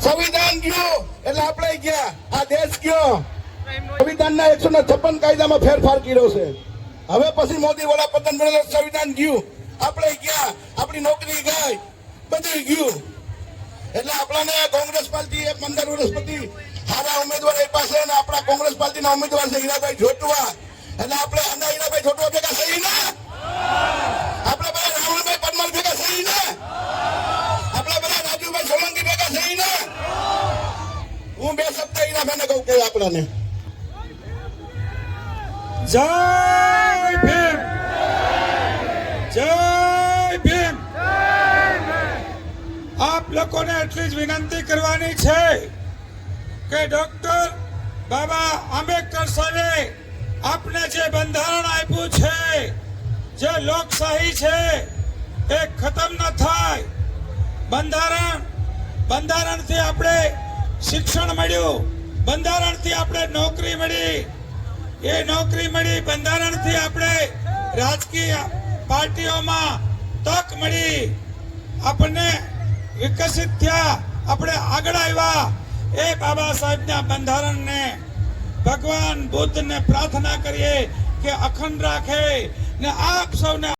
સંવિધાન ગયું એટલે આપણે ગયા. આ દેશ ગયો. સંવિધાનના એકસો ને છપ્પન કાયદામાં ફેરફાર કર્યો છે. હવે પછી મોદી વડાપ્રધાન બનેલો સંવિધાન ગયું. આપણે ગયા. આપણી નોકરી ગઈ. બધું ગયું. એટલે આપણાને કોંગ્રેસ પાર્ટી પંદર વર્ષ પછી સારા ઉમેદવાર એ પાસે અને આપણા કોંગ્રેસ પાર્ટીના ઉમેદવાર છે હીરાભાઈ જોટવા. એટલે આપણે હીરાભાઈ જોટવા ભેગા સહી ને આપણે કહું જય ભીમ. જય ભીમ. આપ લોકોને એટલી જ વિનંતી કરવાની છે કે ડોક્ટર બાબા આંબેડકર સાહેબે આપને જે બંધારણ આપ્યું છે, જે લોકશાહી છે, એ ખતમ ન થાય. બંધારણ, બંધારણથી આપણે શિક્ષણ મળ્યું. બંધારણથી આપણે નોકરી મળી. એ નોકરી મળી બંધારણથી આપણે રાજકીય પાર્ટીઓમાં તક મળી. આપણને વિકસિત થયા, આપણે આગળ આવ્યા. એ બાબા સાહેબના બંધારણને ભગવાન બુદ્ધને પ્રાર્થના કરીએ કે અખંડ રાખે ને આપ સૌને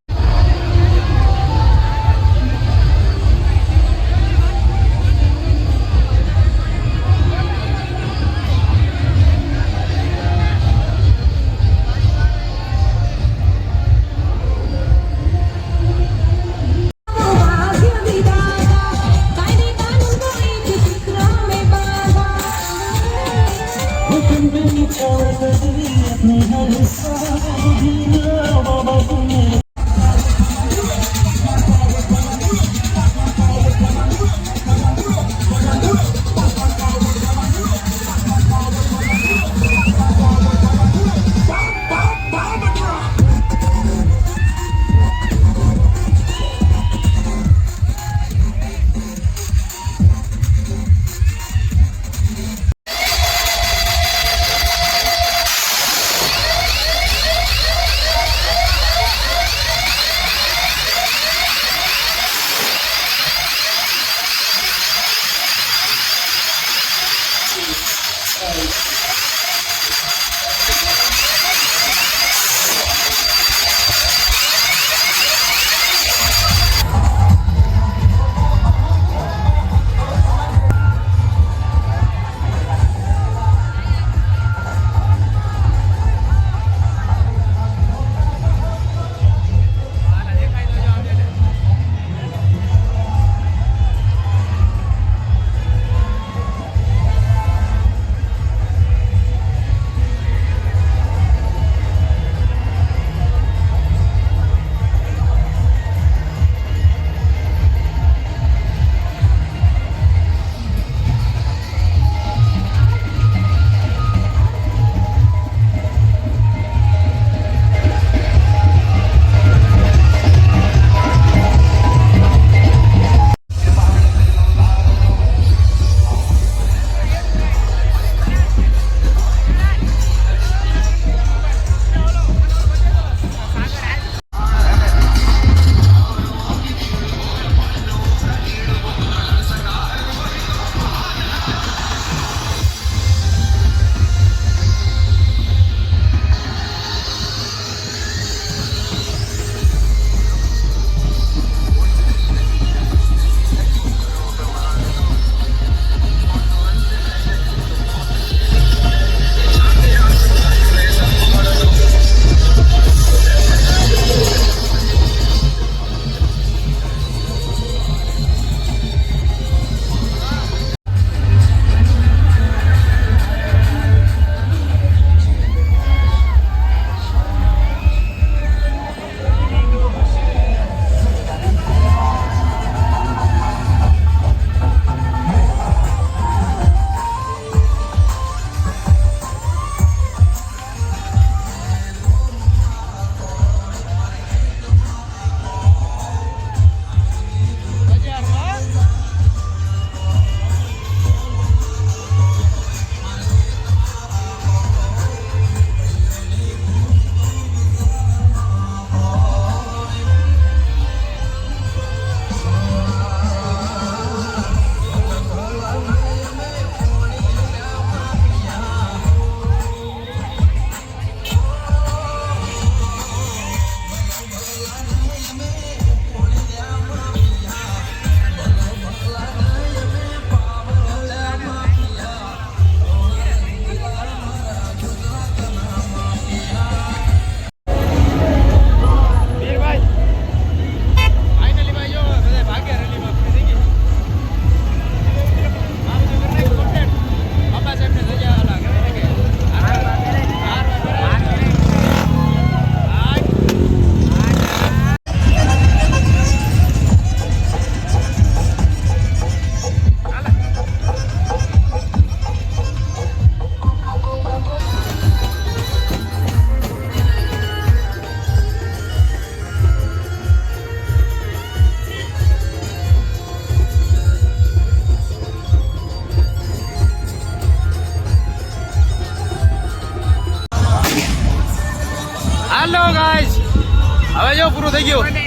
હવે જો પૂરું થઈ ગયું.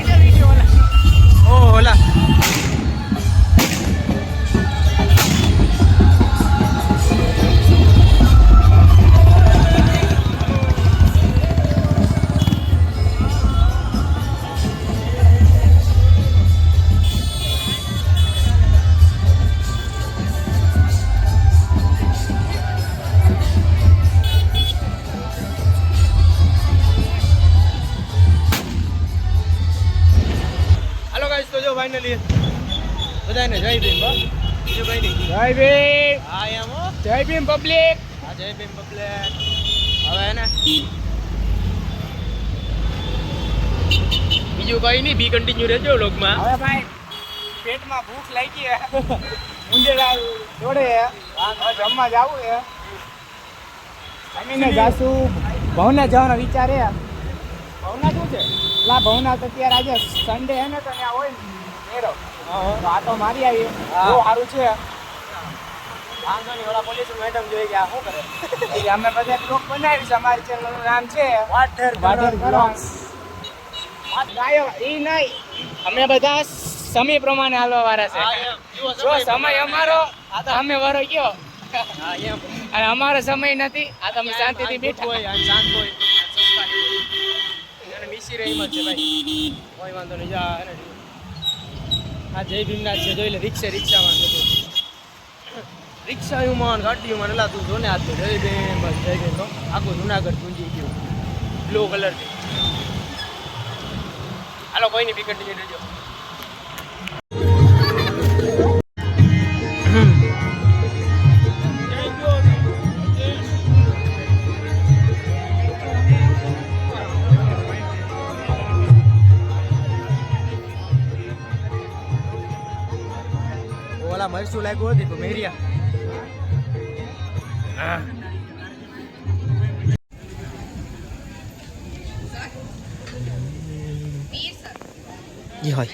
જય ભીમ પબ્લિક. હા જય ભીમ પબ્લિક. હવે ને બીજું કઈ નહીં બી કન્ટિન્યુ રહેજો લોગમાં હવે ભાઈ પેટમાં ભૂખ લાગી ઉંદેડા જોડે જમવા જાવું છે જમીને જાશું. ભવના જવાનો વિચાર છે ભવના શું છે? લા ભવના તો અત્યારે આજે સન્ડે હે ને તો ત્યાં હોય ને. હા તો આ તો મારી આવી. બહુ સારું છે. વાંધો નહીં ઓલા પોલીસ મેડમ જોઈ ગયા શું કરે? અમે બધા બ્લોગ બનાવીશ અમારી ચેનલનું નામ છે વાટર વાટર ક્રોસ ગાયો ઈ નહીં. અમે બધા સમય પ્રમાણે હાલવા વાળા છે જો સમય અમારો આ તો અમે વરો ગયો. અને અમારો સમય નથી આ તમે શાંતિથી બેઠા. હોય, શાંત હોય. અને મિસી રહી છે ભાઈ. કોઈ વાંધો નહીં જા આ જય ભીમનાથ છે જોઈ લે રિક્ષે રિક્ષામાં બધું રિક્ષા માન ગાડી માં એલા તું જોને આ તો જય ભીમ, બસ જય ભીમ, તો આખું જુનાગઢ ગુંજી ગયું. બ્લુ કલરથી. હાલો કોઈ નહીં પીકટ જઈ લેજો ઓલા મરચું લાગ્યું હતી તો મેરિયા? જી હોય